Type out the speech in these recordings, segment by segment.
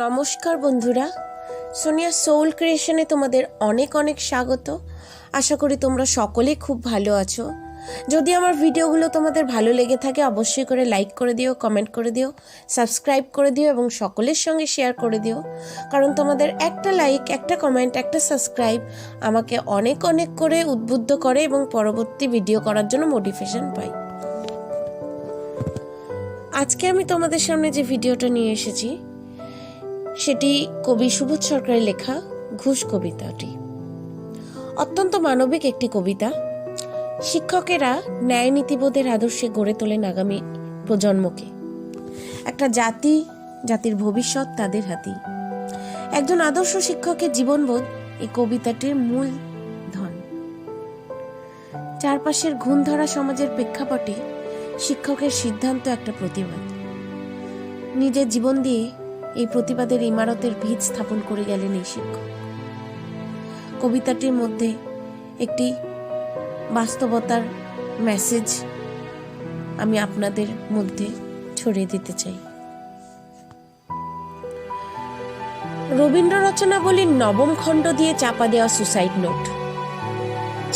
নমস্কার বন্ধুরা। সোনিয়া সোল ক্রিয়েশনে তোমাদের অনেক অনেক স্বাগত। আশা করি তোমরা সকলে খুব ভালো আছো। যদি আমার ভিডিওগুলো তোমাদের ভালো লেগে থাকে, অবশ্যই করে লাইক করে দিও, কমেন্ট করে দিও, সাবস্ক্রাইব করে দিও এবং সকলের সঙ্গে শেয়ার করে দিও। কারণ তোমাদের একটা লাইক, একটা কমেন্ট, একটা সাবস্ক্রাইব আমাকে অনেক অনেক করে উদ্বুদ্ধ করে এবং পরবর্তী ভিডিও করার জন্য মোটিভেশন পাই আজকে আমি তোমাদের সামনে যে ভিডিওটা নিয়ে এসেছি সেটি কবি সুবোধ সরকারের লেখা ঘুষ কবিতাটি। অত্যন্ত মানবিক একটি কবিতা। শিক্ষকেরা ন্যায় নীতিবোধের আদর্শে গড়ে তোলেন আগামী প্রজন্মকে। একটা জাতি, জাতির ভবিষ্যৎ তাদের হাতেই। একজন আদর্শ শিক্ষকের জীবনবোধ এই কবিতাটির মূল ধন। চারপাশের ঘুণ ধরা সমাজের প্রেক্ষাপটে শিক্ষকের সিদ্ধান্ত একটা প্রতিবাদ। নিজের জীবন দিয়ে এই প্রতিবাদের ইমারতের ভিত স্থাপন করে গেলেন এই শিক্ষক। কবিতাটির মধ্যে একটি বাস্তবতার মেসেজ আমি আপনাদের মধ্যে ছড়িয়ে দিতে চাই। রবীন্দ্র রচনাবলীর নবম খণ্ড দিয়ে চাপা দেওয়া সুসাইড নোট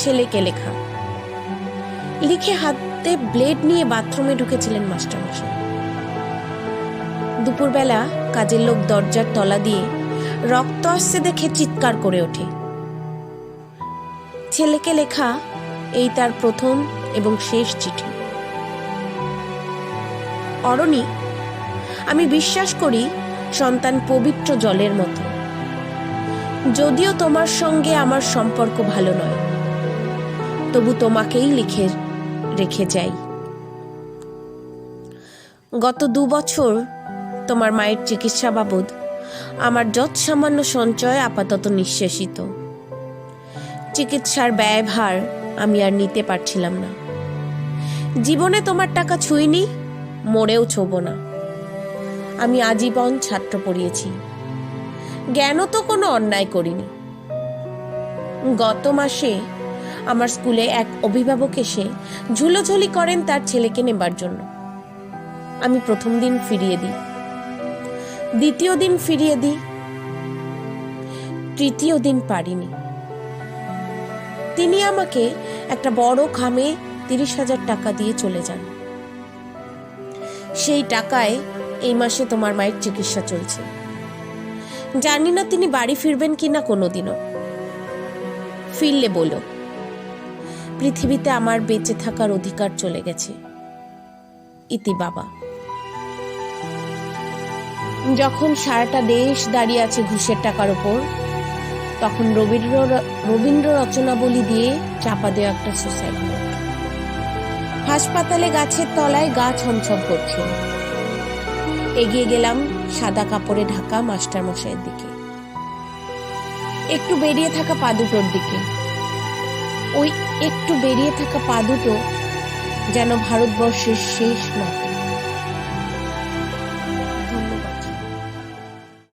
ছেলেকে লেখা। লিখে হাতে ব্লেড নিয়ে বাথরুমে ঢুকেছিলেন মাস্টারমশাই। দুপুরবেলা কাজের লোক দরজার তলা দিয়ে রক্ত আসছে দেখে চিৎকার করে ওঠে। ছেলেকে লেখা এই তার প্রথম এবং শেষ চিঠি। অরণি, আমি বিশ্বাস করি সন্তান পবিত্র জলের মতো। যদিও তোমার সঙ্গে আমার সম্পর্ক ভালো নয়, তবু তোমাকেই লিখে রেখে যাই। গত দু বছর তোমার মায়ের চিকিৎসা বাবদ আমার যৎ সামান্য সঞ্চয় আপাতত নিঃশেষিত। চিকিৎসার ব্যয়ভার আমি আর নিতে পারছিলাম না। জীবনে তোমার টাকা ছুঁইনি, মরেও ছোব না। আমি আজীবন ছাত্র পড়িয়েছি। জ্ঞানও তো কোনো অন্যায় করিনি। গত মাসে আমার স্কুলে এক অভিভাবক এসে ঝুলোঝুলি করেন তার ছেলেকে নেবার জন্য। আমি প্রথম দিন ফিরিয়ে দিই। দ্বিতীয় দিন ফিরিয়ে দিই। তৃতীয় দিন পারিনি। তিনি আমাকে একটা বড় খামে তিরিশ হাজার টাকা দিয়ে চলে যান। সেই টাকায় এই মাসে তোমার মায়ের চিকিৎসা চলছে। জানি না তিনি বাড়ি ফিরবেন কিনা কোনোদিনও। ফিরলে বলো, পৃথিবীতে আমার বেঁচে থাকার অধিকার চলে গেছে। ইতি বাবা। যখন সারাটা দেশ দাঁড়িয়ে আছে ঘুষের টাকার ওপর, তখন রবীন্দ্র রবীন্দ্র রচনাবলী দিয়ে চাপা দেওয়া একটা সুসাইড নোট হাসপাতালে গাছের তলায় গা ছমছম করছে। এগিয়ে গেলাম সাদা কাপড়ে ঢাকা মাস্টার মশাইয়ের দিকে। একটু বেরিয়ে থাকা পা দুটোর দিকে। ওই একটু বেরিয়ে থাকা পা দুটো যেন ভারতবর্ষের শেষ মাত্র।